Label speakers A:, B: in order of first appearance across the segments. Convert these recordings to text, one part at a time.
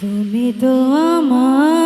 A: তুমি তো আমার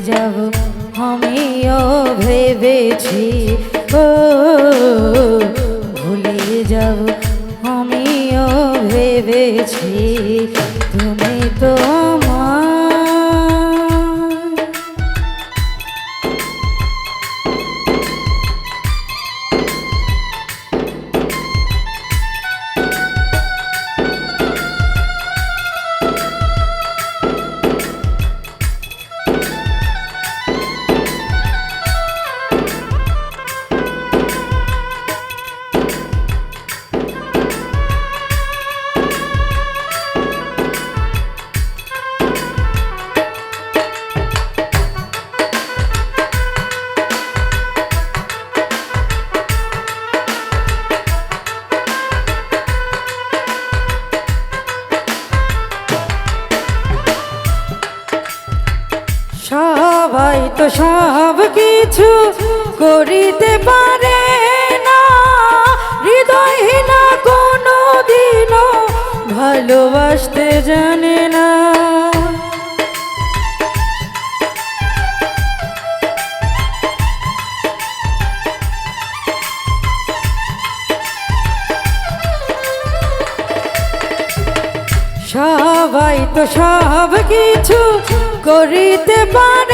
A: যাব আমিও ভেবেছি ও ভুলে যাব আমিও ভেবেছি তুমি তো সবাই তো সব কিছু করিতে পারে না। হৃদয়হীনা কোনো দিনও ভালোবাসতে জানে না। সবাই তো সব কিছু করিতে পারে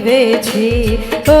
A: ভেবেছি। ও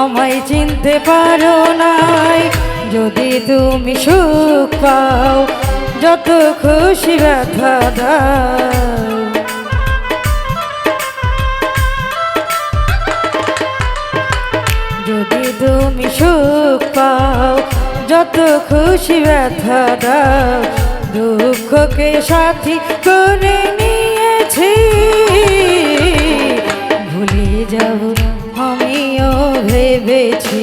A: আমায় চিনতে পারো নাই। যদি তুমি সুখ পাও, যত খুশি ব্যথা দাও। যদি তুমি সুখ পাও, যত খুশি ব্যথা দাও। দুঃখকে সাথী করে নিয়েছি। ভুলে যাব আমি। ভেবেছি।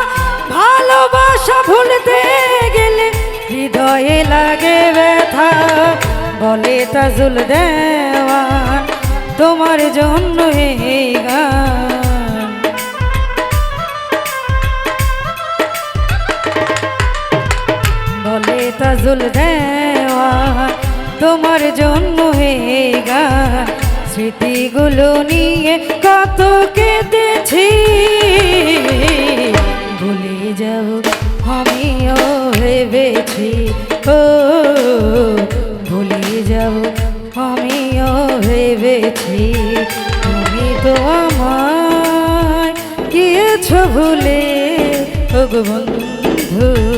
A: ভালোবাসা ভুলতে গেলে হৃদয়ে লাগে ব্যথা। বলে তাজুল দেওয়া তোমার জন্য এই গান। বলে তাজুল দেওয়ান তোমার জন্য এই গান। স্মৃতিগুলো নিয়ে কত কেঁদেছি। ভুলে ও গো বন্ধু।